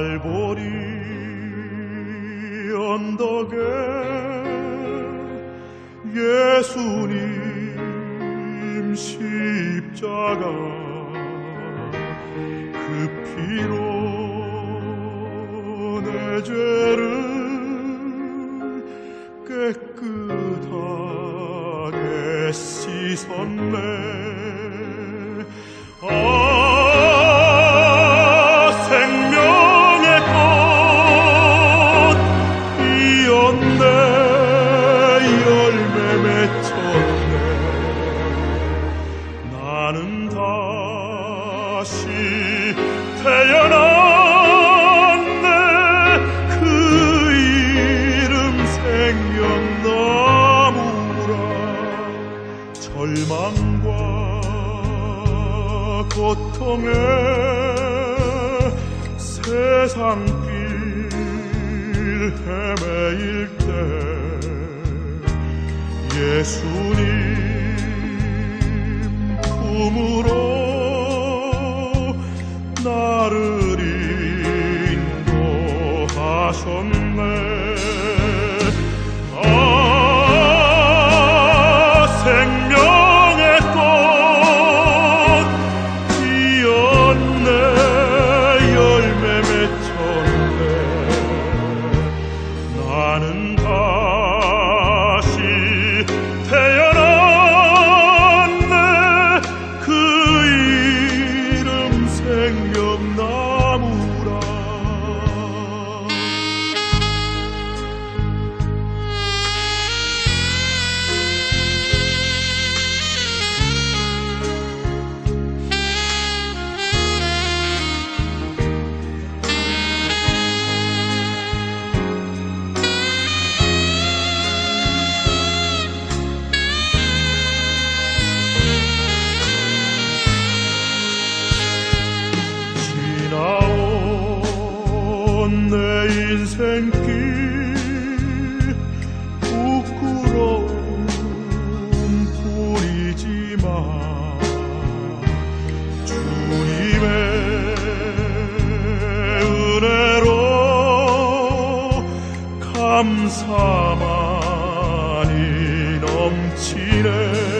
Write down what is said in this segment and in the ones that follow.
갈보리 언덕에 예수님 십자가 그 피로 내 죄를 깨끗하게 씻었네 인 감사만이 넘치네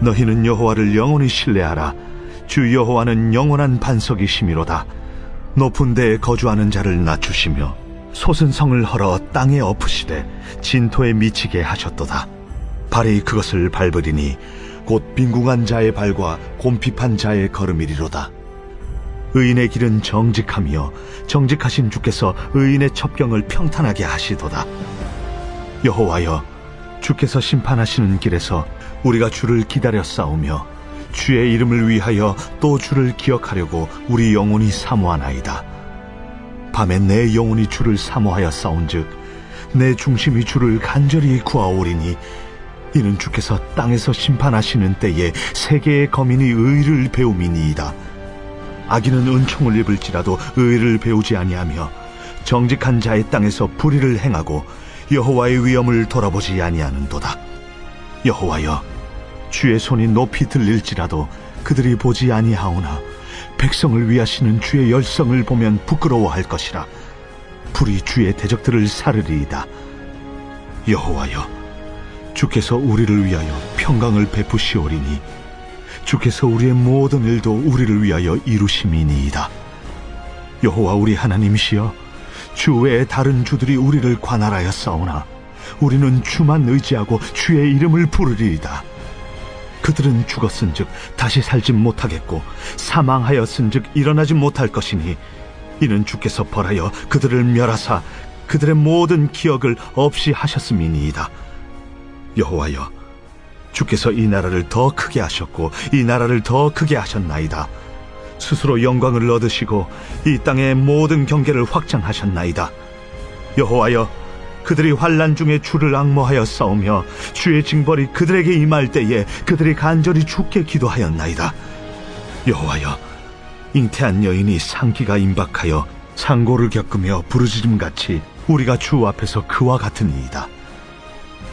너희는 여호와를 영원히 신뢰하라. 주 여호와는 영원한 반석이시미로다. 높은 데에 거주하는 자를 낮추시며 솟은 성을 헐어 땅에 엎으시되 진토에 미치게 하셨도다. 발이 그것을 밟으리니 곧 빈궁한 자의 발과 곰핍한 자의 걸음이리로다. 의인의 길은 정직하며 정직하신 주께서 의인의 첩경을 평탄하게 하시도다. 여호와여, 주께서 심판하시는 길에서 우리가 주를 기다려 싸우며 주의 이름을 위하여 또 주를 기억하려고 우리 영혼이 사모하나이다. 밤에 내 영혼이 주를 사모하여 싸운즉 내 중심이 주를 간절히 구하오리니 이는 주께서 땅에서 심판하시는 때에 세계의 거민이 의를 배움이니이다. 악인은 은총을 입을지라도 의를 배우지 아니하며 정직한 자의 땅에서 불의를 행하고 여호와의 위엄을 돌아보지 아니하는도다. 여호와여, 주의 손이 높이 들릴지라도 그들이 보지 아니하오나 백성을 위하시는 주의 열성을 보면 부끄러워할 것이라. 불이 주의 대적들을 사르리이다. 여호와여, 주께서 우리를 위하여 평강을 베푸시오리니 주께서 우리의 모든 일도 우리를 위하여 이루심이니이다. 여호와 우리 하나님이시여 주 외에 다른 주들이 우리를 관할하여 싸우나 우리는 주만 의지하고 주의 이름을 부르리이다. 그들은 죽었은즉 다시 살지 못하겠고 사망하였은즉 일어나지 못할 것이니 이는 주께서 벌하여 그들을 멸하사 그들의 모든 기억을 없이 하셨음이니이다. 여호와여 주께서 이 나라를 더 크게 하셨고 이 나라를 더 크게 하셨나이다. 스스로 영광을 얻으시고 이 땅의 모든 경계를 확장하셨나이다. 여호와여, 그들이 환란 중에 주를 악모하여 싸우며 주의 징벌이 그들에게 임할 때에 그들이 간절히 주께 기도하였나이다. 여호와여, 잉태한 여인이 상기가 임박하여 상고를 겪으며 부르짖음 같이 우리가 주 앞에서 그와 같으니이다.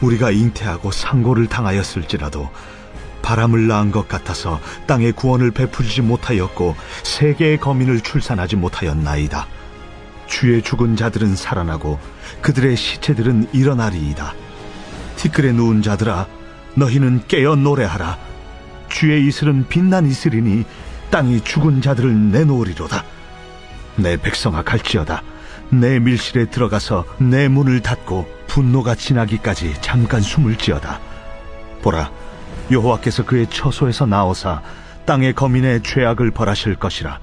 우리가 잉태하고 상고를 당하였을지라도 바람을 낳은 것 같아서 땅에 구원을 베풀지 못하였고 세계의 거민을 출산하지 못하였나이다. 주의 죽은 자들은 살아나고 그들의 시체들은 일어나리이다. 티끌에 누운 자들아 너희는 깨어 노래하라. 주의 이슬은 빛난 이슬이니 땅이 죽은 자들을 내놓으리로다. 내 백성아 갈지어다. 내 밀실에 들어가서 내 문을 닫고 분노가 지나기까지 잠깐 숨을 지어다. 보라, 여호와께서 그의 처소에서 나오사 땅의 거민의 죄악을 벌하실 것이라.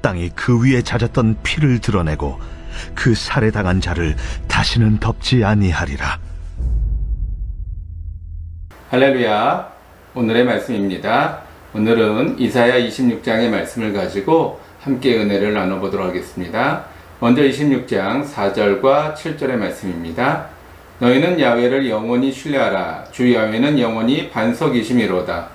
땅이 그 위에 잦았던 피를 드러내고 그 살해당한 자를 다시는 덮지 아니하리라. 할렐루야. 오늘의 말씀입니다. 오늘은 이사야 26장의 말씀을 가지고 함께 은혜를 나눠보도록 하겠습니다. 먼저 26장 4절과 7절의 말씀입니다. 너희는 야외를 영원히 신뢰하라. 주 야외는 영원히 반석이심이로다.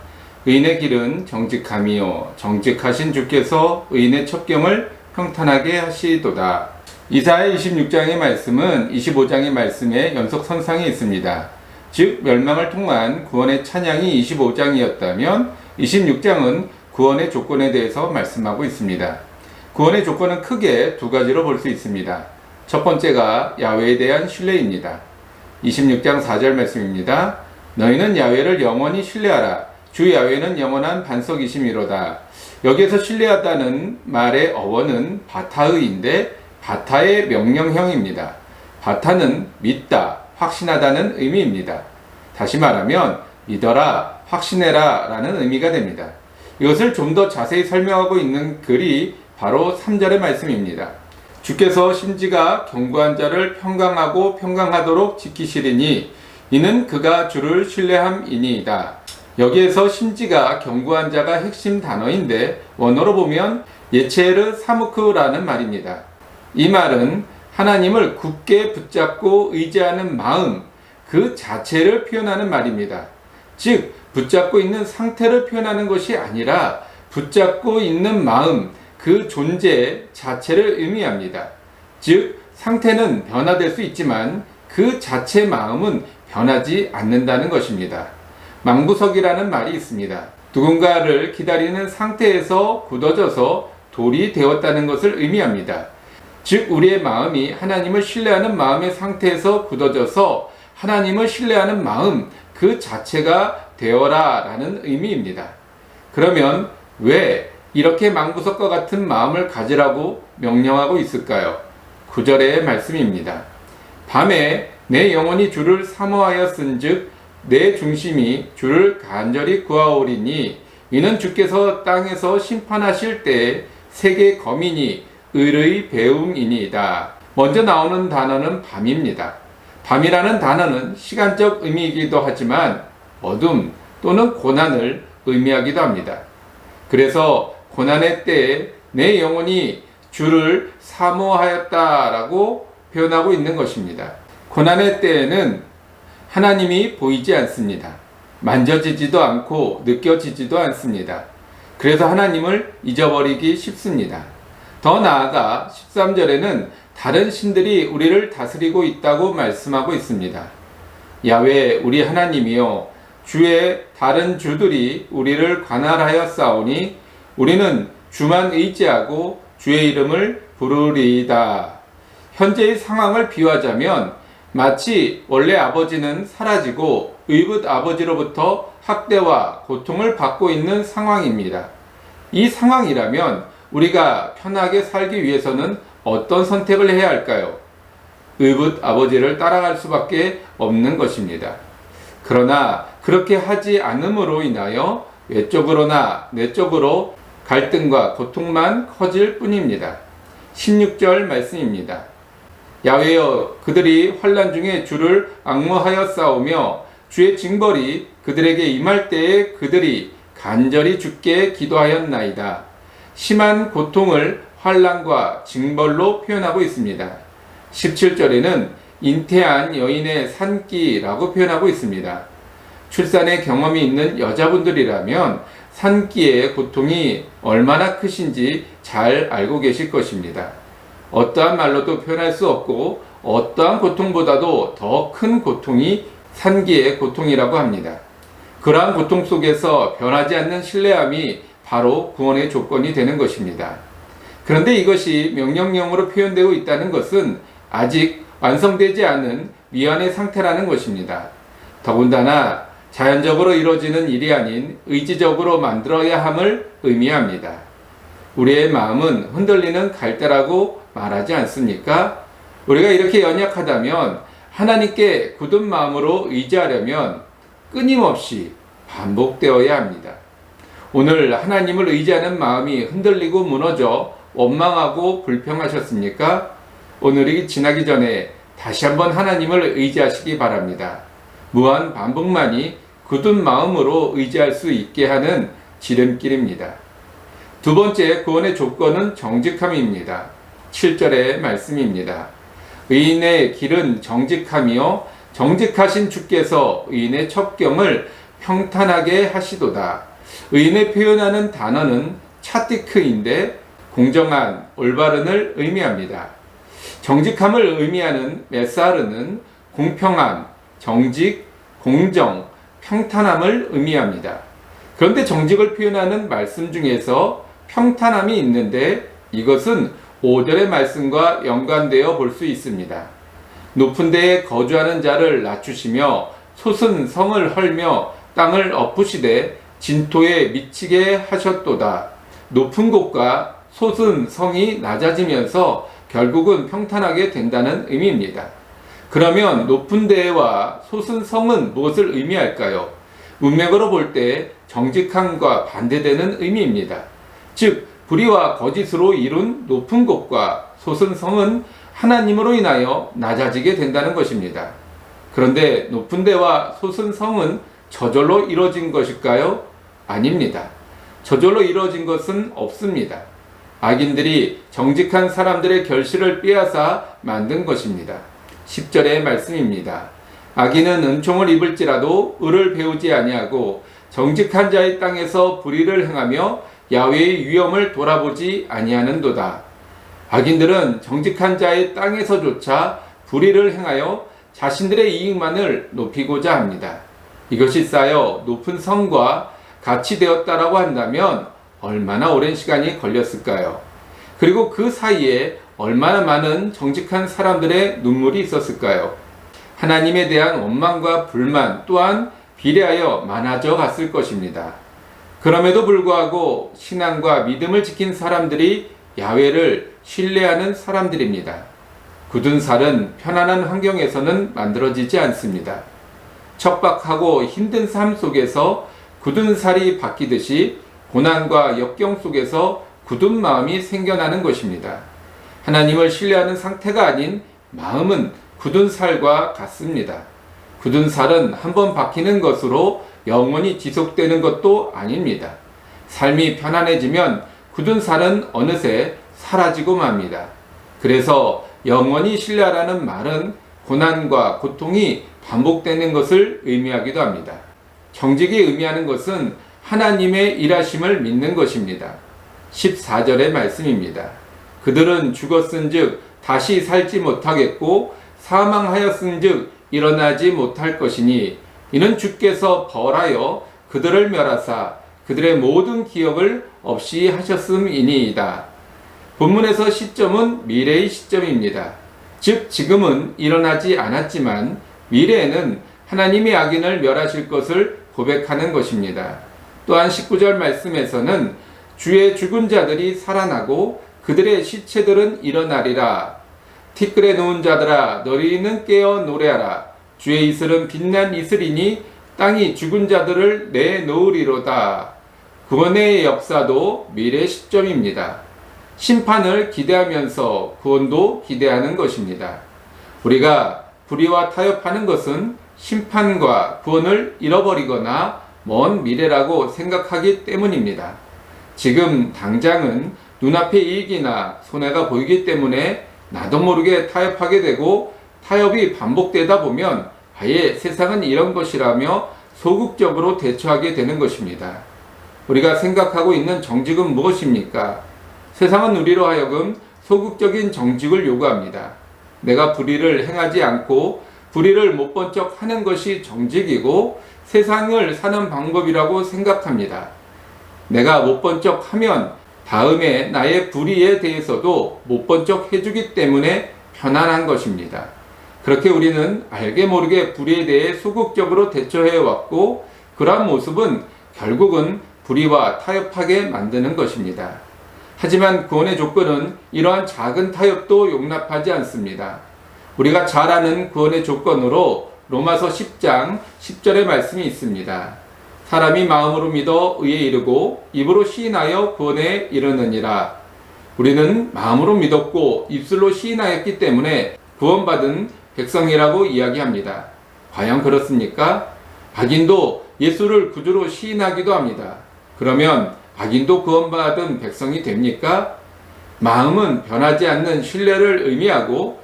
의인의 길은 정직함이요. 정직하신 주께서 의인의 첩경을 평탄하게 하시도다. 이사야 26장의 말씀은 25장의 말씀에 연속 선상에 있습니다. 즉 멸망을 통한 구원의 찬양이 25장이었다면 26장은 구원의 조건에 대해서 말씀하고 있습니다. 구원의 조건은 크게 두 가지로 볼 수 있습니다. 첫 번째가 야외에 대한 신뢰입니다. 26장 4절 말씀입니다. 너희는 야외를 영원히 신뢰하라. 주 야외는 영원한 반석이심이로다. 여기에서 신뢰하다는 말의 어원은 바타의인데 바타의 명령형입니다. 바타는 믿다, 확신하다는 의미입니다. 다시 말하면 믿어라, 확신해라 라는 의미가 됩니다. 이것을 좀 더 자세히 설명하고 있는 글이 바로 3절의 말씀입니다. 주께서 심지가 견고한 자를 평강하고 평강하도록 지키시리니 이는 그가 주를 신뢰함이니이다. 여기에서 심지가 견고한 자가 핵심 단어인데 원어로 보면 예체르 사무크라는 말입니다. 이 말은 하나님을 굳게 붙잡고 의지하는 마음 그 자체를 표현하는 말입니다. 즉 붙잡고 있는 상태를 표현하는 것이 아니라 붙잡고 있는 마음 그 존재 자체를 의미합니다. 즉 상태는 변화될 수 있지만 그 자체 마음은 변하지 않는다는 것입니다. 망부석이라는 말이 있습니다. 누군가를 기다리는 상태에서 굳어져서 돌이 되었다는 것을 의미합니다. 즉 우리의 마음이 하나님을 신뢰하는 마음의 상태에서 굳어져서 하나님을 신뢰하는 마음 그 자체가 되어라 라는 의미입니다. 그러면 왜 이렇게 망부석과 같은 마음을 가지라고 명령하고 있을까요? 9절의 말씀입니다. 밤에 내 영혼이 주를 사모하였은즉 내 중심이 주를 간절히 구하오리니 이는 주께서 땅에서 심판하실 때 세계 거민이 의의 배움이니이다. 먼저 나오는 단어는 밤입니다. 밤이라는 단어는 시간적 의미이기도 하지만 어둠 또는 고난을 의미하기도 합니다. 그래서 고난의 때에 내 영혼이 주를 사모하였다라고 표현하고 있는 것입니다. 고난의 때에는 하나님이 보이지 않습니다. 만져지지도 않고 느껴지지도 않습니다. 그래서 하나님을 잊어버리기 쉽습니다. 더 나아가 13절에는 다른 신들이 우리를 다스리고 있다고 말씀하고 있습니다. 야외 우리 하나님이요 주의 다른 주들이 우리를 관할하여 싸우니 우리는 주만 의지하고 주의 이름을 부르리이다. 현재의 상황을 비유하자면 마치 원래 아버지는 사라지고 의붓 아버지로부터 학대와 고통을 받고 있는 상황입니다. 이 상황이라면 우리가 편하게 살기 위해서는 어떤 선택을 해야 할까요? 의붓 아버지를 따라갈 수밖에 없는 것입니다. 그러나 그렇게 하지 않음으로 인하여 외적으로나 내적으로 갈등과 고통만 커질 뿐입니다. 16절 말씀입니다. 야외여 그들이 환란 중에 주를 악무하여 싸우며 주의 징벌이 그들에게 임할 때에 그들이 간절히 주께 기도하였나이다. 심한 고통을 환란과 징벌로 표현하고 있습니다. 17절에는 인태한 여인의 산기라고 표현하고 있습니다. 출산의 경험이 있는 여자분들이라면 산기의 고통이 얼마나 크신지 잘 알고 계실 것입니다. 어떠한 말로도 표현할 수 없고 어떠한 고통보다도 더 큰 고통이 산기의 고통이라고 합니다. 그러한 고통 속에서 변하지 않는 신뢰함이 바로 구원의 조건이 되는 것입니다. 그런데 이것이 명령형으로 표현되고 있다는 것은 아직 완성되지 않은 미완의 상태라는 것입니다. 더군다나 자연적으로 이루어지는 일이 아닌 의지적으로 만들어야 함을 의미합니다. 우리의 마음은 흔들리는 갈대라고 말하지 않습니까? 우리가 이렇게 연약하다면 하나님께 굳은 마음으로 의지하려면 끊임없이 반복되어야 합니다. 오늘 하나님을 의지하는 마음이 흔들리고 무너져 원망하고 불평하셨습니까? 오늘이 지나기 전에 다시 한번 하나님을 의지하시기 바랍니다. 무한 반복만이 굳은 마음으로 의지할 수 있게 하는 지름길입니다. 두 번째 구원의 조건은 정직함입니다. 7절의 말씀입니다. 의인의 길은 정직함이요 정직하신 주께서 의인의 첩경을 평탄하게 하시도다. 의인의 표현하는 단어는 차티크인데 공정한 올바른을 의미합니다. 정직함을 의미하는 메사르는 공평함, 정직, 공정, 평탄함을 의미합니다. 그런데 정직을 표현하는 말씀 중에서 평탄함이 있는데 이것은 5절의 말씀과 연관되어 볼 수 있습니다. 높은 데에 거주하는 자를 낮추시며 솟은 성을 헐며 땅을 엎으시되 진토에 미치게 하셨도다. 높은 곳과 솟은 성이 낮아지면서 결국은 평탄하게 된다는 의미입니다. 그러면 높은 데와 솟은 성은 무엇을 의미할까요? 문맥으로 볼 때 정직함과 반대되는 의미입니다. 즉, 불의와 거짓으로 이룬 높은 곳과 솟은 성은 하나님으로 인하여 낮아지게 된다는 것입니다. 그런데 높은 데와 솟은 성은 저절로 이루어진 것일까요? 아닙니다. 저절로 이루어진 것은 없습니다. 악인들이 정직한 사람들의 결실을 빼앗아 만든 것입니다. 10절의 말씀입니다. 악인은 은총을 입을지라도 을을 배우지 아니하고 정직한 자의 땅에서 불의를 행하며 야외의 위험을 돌아보지 아니하는도다. 악인들은 정직한 자의 땅에서조차 불의를 행하여 자신들의 이익만을 높이고자 합니다. 이것이 쌓여 높은 성과 같이 되었다라고 한다면 얼마나 오랜 시간이 걸렸을까요? 그리고 그 사이에 얼마나 많은 정직한 사람들의 눈물이 있었을까요? 하나님에 대한 원망과 불만 또한 비례하여 많아져 갔을 것입니다. 그럼에도 불구하고 신앙과 믿음을 지킨 사람들이 야외를 신뢰하는 사람들입니다. 굳은 살은 편안한 환경에서는 만들어지지 않습니다. 척박하고 힘든 삶 속에서 굳은 살이 바뀌듯이 고난과 역경 속에서 굳은 마음이 생겨나는 것입니다. 하나님을 신뢰하는 상태가 아닌 마음은 굳은 살과 같습니다. 굳은 살은 한 번 박히는 것으로 영원히 지속되는 것도 아닙니다. 삶이 편안해지면 굳은 살은 어느새 사라지고 맙니다. 그래서 영원히 신뢰하라는 말은 고난과 고통이 반복되는 것을 의미하기도 합니다. 정직이 의미하는 것은 하나님의 일하심을 믿는 것입니다. 14절의 말씀입니다. 그들은 죽었은즉 다시 살지 못하겠고 사망하였은즉 일어나지 못할 것이니 이는 주께서 벌하여 그들을 멸하사 그들의 모든 기억을 없이 하셨음이니이다. 본문에서 시점은 미래의 시점입니다. 즉 지금은 일어나지 않았지만 미래에는 하나님의 악인을 멸하실 것을 고백하는 것입니다. 또한 19절 말씀에서는 주의 죽은 자들이 살아나고 그들의 시체들은 일어나리라. 티끌에 누운 자들아 너희는 깨어 노래하라. 주의 이슬은 빛난 이슬이니 땅이 죽은 자들을 내놓으리로다. 구원의 역사도 미래 시점입니다. 심판을 기대하면서 구원도 기대하는 것입니다. 우리가 불의와 타협하는 것은 심판과 구원을 잃어버리거나 먼 미래라고 생각하기 때문입니다. 지금 당장은 눈앞의 이익이나 손해가 보이기 때문에 나도 모르게 타협하게 되고 타협이 반복되다 보면 아예 세상은 이런 것이라며 소극적으로 대처하게 되는 것입니다. 우리가 생각하고 있는 정직은 무엇입니까? 세상은 우리로 하여금 소극적인 정직을 요구합니다. 내가 불의를 행하지 않고 불의를 못 본 척 하는 것이 정직이고 세상을 사는 방법이라고 생각합니다. 내가 못 본 척 하면 다음에 나의 불의에 대해서도 못 본 척 해주기 때문에 편안한 것입니다. 그렇게 우리는 알게 모르게 불의에 대해 소극적으로 대처해 왔고 그러한 모습은 결국은 불의와 타협하게 만드는 것입니다. 하지만 구원의 조건은 이러한 작은 타협도 용납하지 않습니다. 우리가 잘 아는 구원의 조건으로 로마서 10장 10절의 말씀이 있습니다. 사람이 마음으로 믿어 의에 이르고 입으로 시인하여 구원에 이르느니라. 우리는 마음으로 믿었고 입술로 시인하였기 때문에 구원받은 백성이라고 이야기합니다. 과연 그렇습니까? 악인도 예수를 구주로 시인하기도 합니다. 그러면 악인도 구원받은 백성이 됩니까? 마음은 변하지 않는 신뢰를 의미하고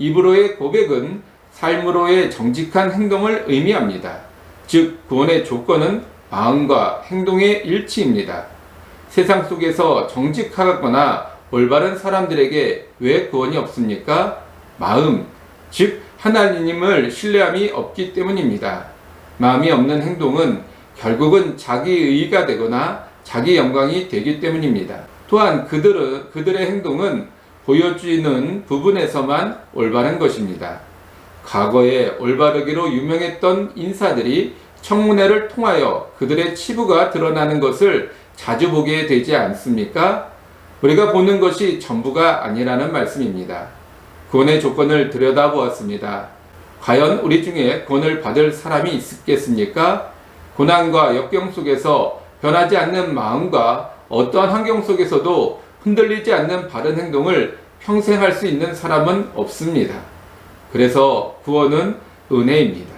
입으로의 고백은 삶으로의 정직한 행동을 의미합니다. 즉, 구원의 조건은 마음과 행동의 일치입니다. 세상 속에서 정직하거나 올바른 사람들에게 왜 구원이 없습니까? 마음, 즉, 하나님을 신뢰함이 없기 때문입니다. 마음이 없는 행동은 결국은 자기 의가 되거나 자기 영광이 되기 때문입니다. 또한 그들은, 그들의 행동은 보여주는 부분에서만 올바른 것입니다. 과거에 올바르기로 유명했던 인사들이 청문회를 통하여 그들의 치부가 드러나는 것을 자주 보게 되지 않습니까? 우리가 보는 것이 전부가 아니라는 말씀입니다. 구원의 조건을 들여다보았습니다. 과연 우리 중에 구원을 받을 사람이 있겠습니까? 고난과 역경 속에서 변하지 않는 마음과 어떠한 환경 속에서도 흔들리지 않는 바른 행동을 평생 할 수 있는 사람은 없습니다. 그래서 구원은 은혜입니다.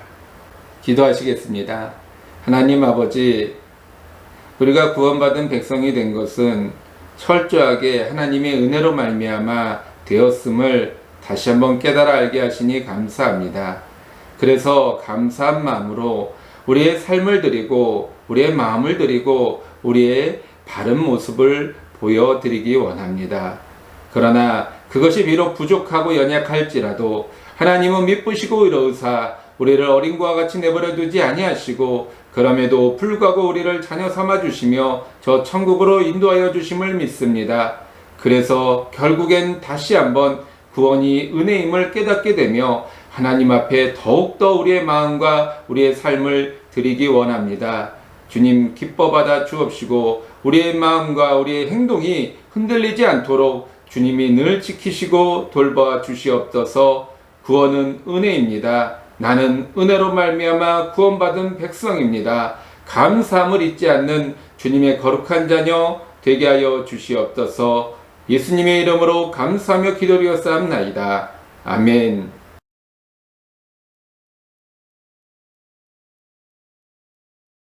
기도하시겠습니다. 하나님 아버지, 우리가 구원받은 백성이 된 것은 철저하게 하나님의 은혜로 말미암아 되었음을 다시 한번 깨달아 알게 하시니 감사합니다. 그래서 감사한 마음으로 우리의 삶을 드리고 우리의 마음을 드리고 우리의 바른 모습을 보여드리기 원합니다. 그러나 그것이 비록 부족하고 연약할지라도 하나님은 미쁘시고 이러사 우리를 어린 거와 같이 내버려 두지 아니하시고 그럼에도 불구하고 우리를 자녀 삼아 주시며 저 천국으로 인도하여 주심을 믿습니다. 그래서 결국엔 다시 한번 구원이 은혜임을 깨닫게 되며 하나님 앞에 더욱더 우리의 마음과 우리의 삶을 드리기 원합니다. 주님 기뻐 받아 주옵시고 우리의 마음과 우리의 행동이 흔들리지 않도록 주님이 늘 지키시고 돌봐 주시옵소서 구원은 은혜입니다. 나는 은혜로 말미암아 구원받은 백성입니다. 감사함을 잊지 않는 주님의 거룩한 자녀 되게 하여 주시옵소서. 예수님의 이름으로 감사하며 기도리었사옵나이다. 아멘.